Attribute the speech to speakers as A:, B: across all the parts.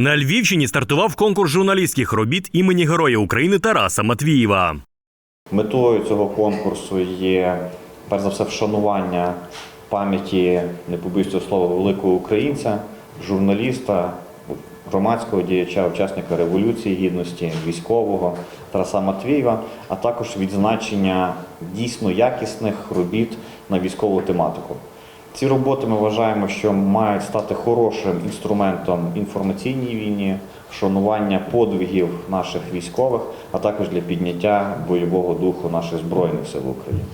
A: На Львівщині стартував конкурс журналістських робіт імені Героя України Тараса Матвієва.
B: Метою цього конкурсу є перш за все вшанування пам'яті, не побоюсь цього слова, великого українця, журналіста, громадського діяча, учасника Революції Гідності, військового Тараса Матвієва, а також відзначення дійсно якісних робіт на військову тематику. Ці роботи ми вважаємо, що мають стати хорошим інструментом інформаційній війні, вшанування подвигів наших військових, а також для підняття бойового духу наших збройних сил України.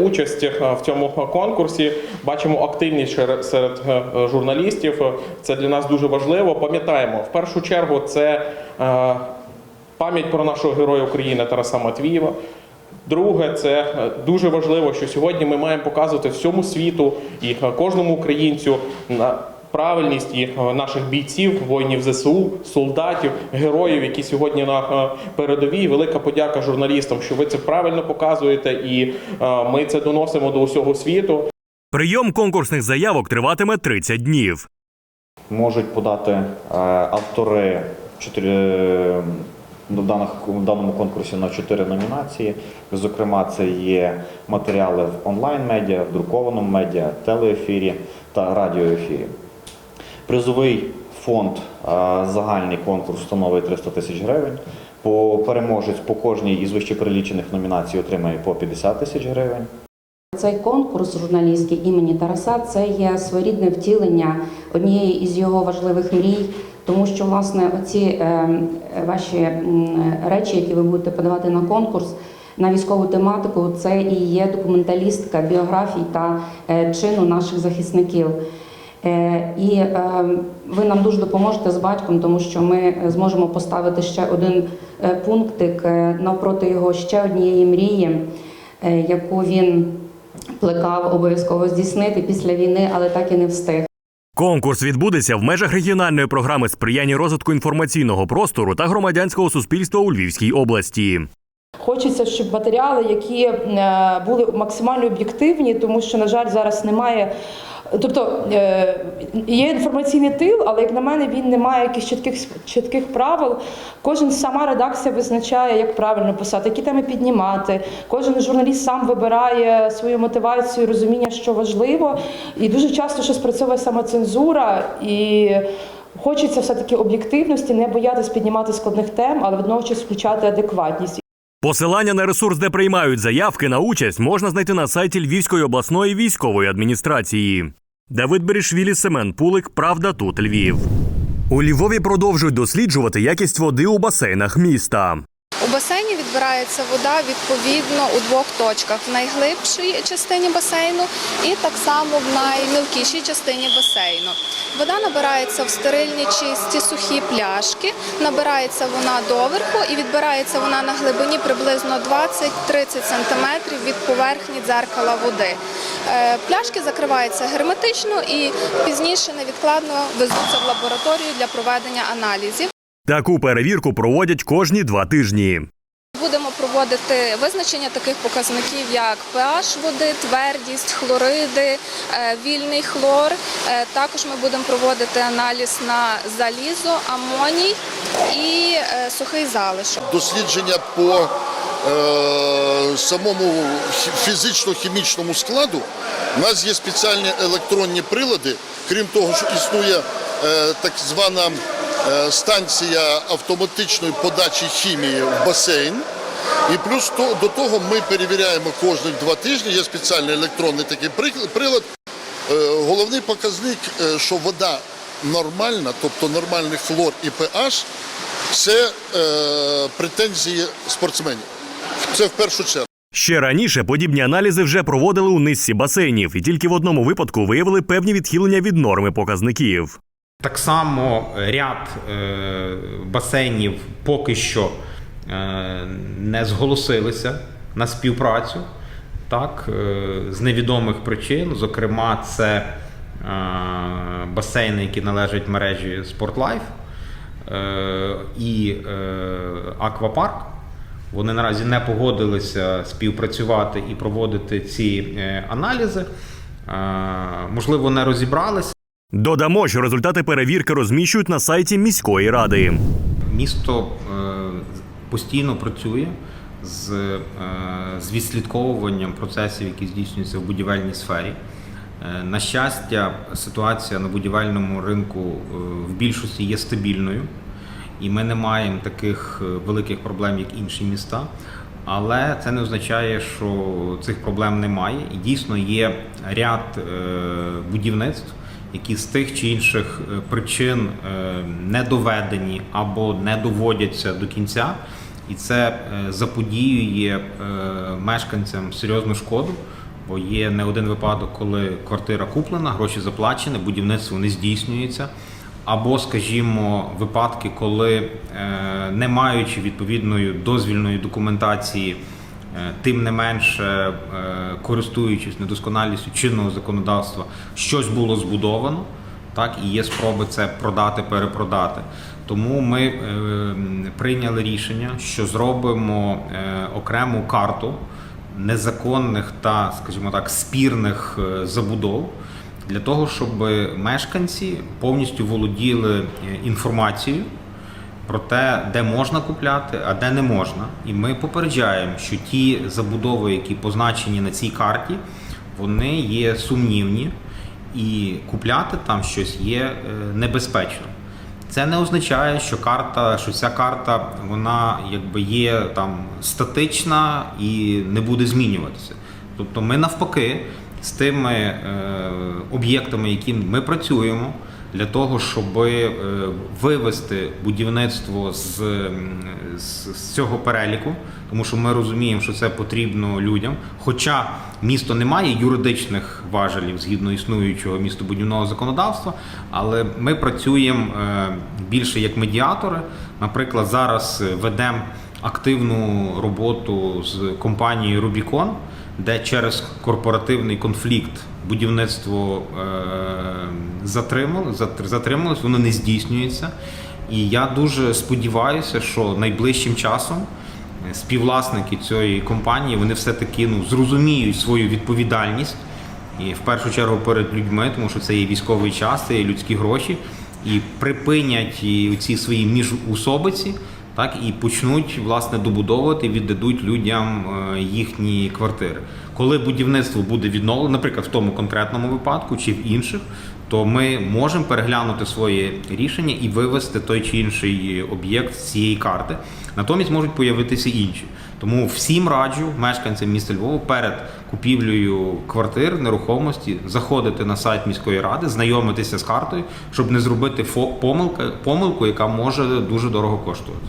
C: Участь е, в цьому конкурсі бачимо активність шер- серед е, журналістів. Це для нас дуже важливо. Пам'ятаємо, в першу чергу це е, пам'ять про нашого героя України Тараса Матвієва. Друге, це е, дуже важливо, що сьогодні ми маємо показувати всьому світу і е, кожному українцю на правильність і е, наших бійців, воїнів ЗСУ, солдатів, героїв, які сьогодні на передовій. Велика подяка журналістам, що ви це правильно показуєте, і ми це доносимо до усього світу.
A: Прийом конкурсних заявок триватиме 30 днів.
B: Можуть подати автори чотири, в даному конкурсі на чотири номінації. Зокрема, це є матеріали в онлайн-медіа, в друкованому медіа, телеефірі та радіоефірі. Призовий фонд загальний конкурс становить 300 тисяч гривень. По переможець по кожній із вищеперелічених номінацій отримає по 50 тисяч гривень.
D: Цей конкурс журналістський імені Тараса це є своєрідне втілення однієї із його важливих мрій, тому що власне оці е, ваші речі, які ви будете подавати на конкурс на військову тематику, це і є документалістика біографій та е, чину наших захисників. Е, І ви нам дуже допоможете з батьком, тому що ми зможемо поставити ще один пунктик навпроти його ще однієї мрії, яку він плекав обов'язково здійснити після війни, але так і не встиг.
A: Конкурс відбудеться в межах регіональної програми сприяння розвитку інформаційного простору та громадянського суспільства у Львівській області.
E: Хочеться, щоб матеріали, які е, були максимально об'єктивні, тому що, на жаль, зараз немає. Тобто е, є інформаційний тил, але як на мене, він не має якихось чітких чітких правил. Кожен сама редакція визначає, як правильно писати, які теми піднімати. Кожен журналіст сам вибирає свою мотивацію, розуміння, що важливо. І дуже часто що спрацьовує самоцензура і. Хочеться все-таки об'єктивності, не боятись піднімати складних тем, але водночас включати адекватність.
A: Посилання на ресурс, де приймають заявки на участь, можна знайти на сайті Львівської обласної військової адміністрації. Давид Берішвілі, Семен Пулик. Правда, тут Львів. У Львові продовжують досліджувати якість води у басейнах міста.
F: Басейні відбирається вода відповідно у двох точках: в найглибшій частині басейну і так само в наймілкішій частині басейну. Вода набирається в стерильні чисті сухі пляшки, набирається вона доверху і відбирається вона на глибині приблизно 20-30 см від поверхні дзеркала води. Е, Пляшки закриваються герметично і пізніше невідкладно везуться в лабораторію для проведення аналізів.
A: Таку перевірку проводять кожні два тижні.
F: Будемо проводити визначення таких показників, як pH води, твердість, хлориди, е, вільний хлор. Е, Також ми будемо проводити аналіз на залізо, амоній і е, сухий залишок.
G: дослідження по е, самому фізично-хімічному складу. У нас є спеціальні електронні прилади, крім того, що існує е, так звана станція автоматичної подачі хімії в басейн. І плюс до того ми перевіряємо кожних два тижні. Є спеціальний електронний такий прилад. Е, головний показник, е, що вода нормальна, тобто нормальний хлор і pH, це е, претензії спортсменів. Це в першу чергу.
A: Ще раніше подібні аналізи вже проводили у низці басейнів, і тільки в одному випадку виявили певні відхилення від норми показників.
H: Так само ряд е, басейнів поки що е, не зголосилися на співпрацю так, е, з невідомих причин. Зокрема, це е, басейни, які належать мережі Sportlife е, і е, Аквапарк. Вони наразі не погодилися співпрацювати і проводити ці е, аналізи. Е, можливо, не розібралися.
A: Додамо, що результати перевірки розміщують на сайті міської ради.
H: Місто е, постійно працює з, е, з відслідковуванням процесів, які здійснюються в будівельній сфері. Е, На щастя, ситуація на будівельному ринку в більшості є стабільною, і ми не маємо таких великих проблем, як інші міста. Але це не означає, що цих проблем немає. І дійсно є ряд будівництв, які з тих чи інших е, причин е, не доведені або не доводяться до кінця, і це е, заподіює мешканцям серйозну шкоду. Бо є не один випадок, коли квартира куплена, гроші заплачені, будівництво не здійснюється. Або, скажімо, випадки, коли, не маючи відповідної дозвільної документації, тим не менше, е, користуючись недосконалістю чинного законодавства, щось було збудовано, так і є спроби це продати, перепродати. Тому ми е, прийняли рішення, що зробимо е, окрему карту незаконних та, скажімо так, спірних е, забудов для того, щоб мешканці повністю володіли е, інформацією про те, де можна купляти, а де не можна. І ми попереджаємо, що ті забудови, які позначені на цій карті, вони є сумнівні, і купляти там щось є е, небезпечно. Це не означає, що карта, що ця карта вона якби є там статична і не буде змінюватися. Тобто ми навпаки з тими е, об'єктами, які ми працюємо, для того, щоб е, вивести будівництво з, з, з цього переліку, тому що ми розуміємо, що це потрібно людям. Хоча місто не має юридичних важелів згідно існуючого містобудівного законодавства, але ми працюємо е, більше як медіатори. Наприклад, зараз е, ведемо активну роботу з компанією Rubicon, де через корпоративний конфлікт будівництво е, затрималось, воно не здійснюється. І я дуже сподіваюся, що найближчим часом е, співвласники цієї компанії вони все-таки ну, зрозуміють свою відповідальність і в першу чергу перед людьми, тому що це є військовий час, це є людські гроші, і припинять і ці свої міжусобиці, так і почнуть власне добудовувати, віддадуть людям е, їхні квартири. Коли будівництво буде відновлено, наприклад, в тому конкретному випадку чи в інших, то ми можемо переглянути своє рішення і вивести той чи інший об'єкт з цієї карти. Натомість можуть появитися інші. Тому всім раджу мешканцям міста Львова перед купівлею квартир, нерухомості заходити на сайт міської ради, знайомитися з картою, щоб не зробити фо- помилку, яка може дуже дорого коштувати.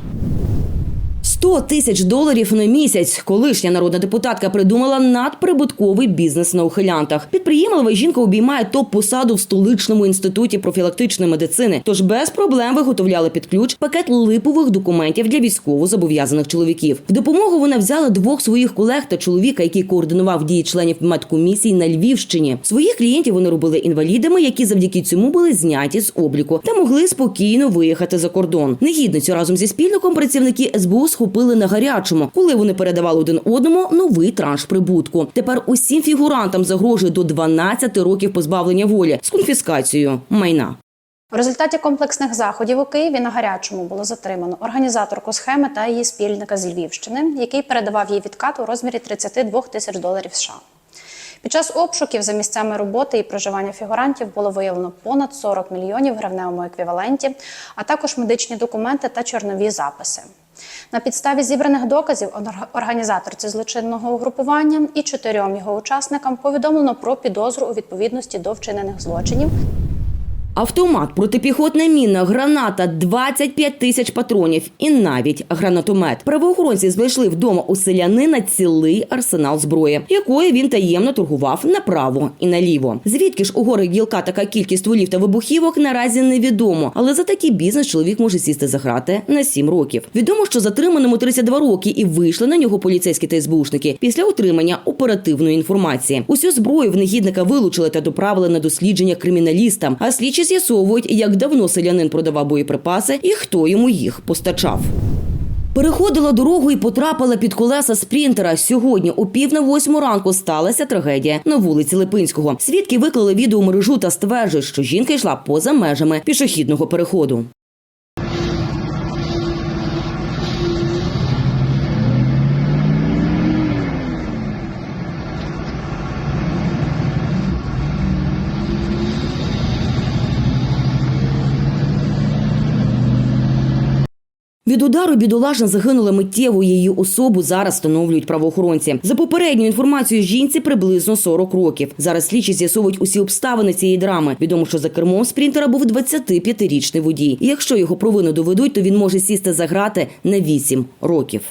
I: 100 тисяч доларів на місяць. Колишня народна депутатка придумала надприбутковий бізнес на ухилянтах. Підприємлива жінка обіймає топ-посаду в столичному інституті профілактичної медицини. Тож без проблем виготовляли під ключ пакет липових документів для військово зобов'язаних чоловіків. В допомогу вона взяла двох своїх колег та чоловіка, який координував дії членів медкомісій на Львівщині. Своїх клієнтів вони робили інвалідами, які завдяки цьому були зняті з обліку та могли спокійно виїхати за кордон. Негідницю разом зі спільником працівники СБУ схопили на гарячому, коли вони передавали один одному новий транш прибутку. Тепер усім фігурантам загрожує до 12 років позбавлення волі з конфіскацією майна.
J: В результаті комплексних заходів у Києві на гарячому було затримано організаторку схеми та її спільника з Львівщини, який передавав їй відкат у розмірі 32 тисяч доларів США. Під час обшуків за місцями роботи і проживання фігурантів було виявлено понад 40 мільйонів в гривневому еквіваленті, а також медичні документи та чорнові записи. На підставі зібраних доказів орг- організаторці злочинного угрупування і чотирьом його учасникам повідомлено про підозру у відповідності до вчинених злочинів
I: Автомат, протипіхотна міна, граната, 25 тисяч патронів і навіть гранатомет. Правоохоронці знайшли вдома у селянина цілий арсенал зброї, якою він таємно торгував направо і наліво. Звідки ж у гори гілка така кількість стволів та вибухівок наразі невідомо, але за такий бізнес чоловік може сісти за грати на 7 років. Відомо, що затриманому 32 роки і вийшли на нього поліцейські та СБУшники після отримання оперативної інформації. Усю зброю в негідника вилучили та доправили на дослідження криміналістам. А слідчі з'ясовують, як давно селянин продавав боєприпаси і хто йому їх постачав. Переходила дорогу і потрапила під колеса спрінтера. Сьогодні о пів на восьму ранку сталася трагедія на вулиці Липинського. Свідки виклали відео мережу та стверджують, що жінка йшла поза межами пішохідного переходу. Від удару бідолажна загинула миттєво. Її особу зараз встановлюють правоохоронці. За попередньою інформацією, жінці приблизно 40 років. Зараз слідчі з'ясовують усі обставини цієї драми. Відомо, що за кермом спрінтера був 25-річний водій. І якщо його провину доведуть, то він може сісти за грати на 8 років.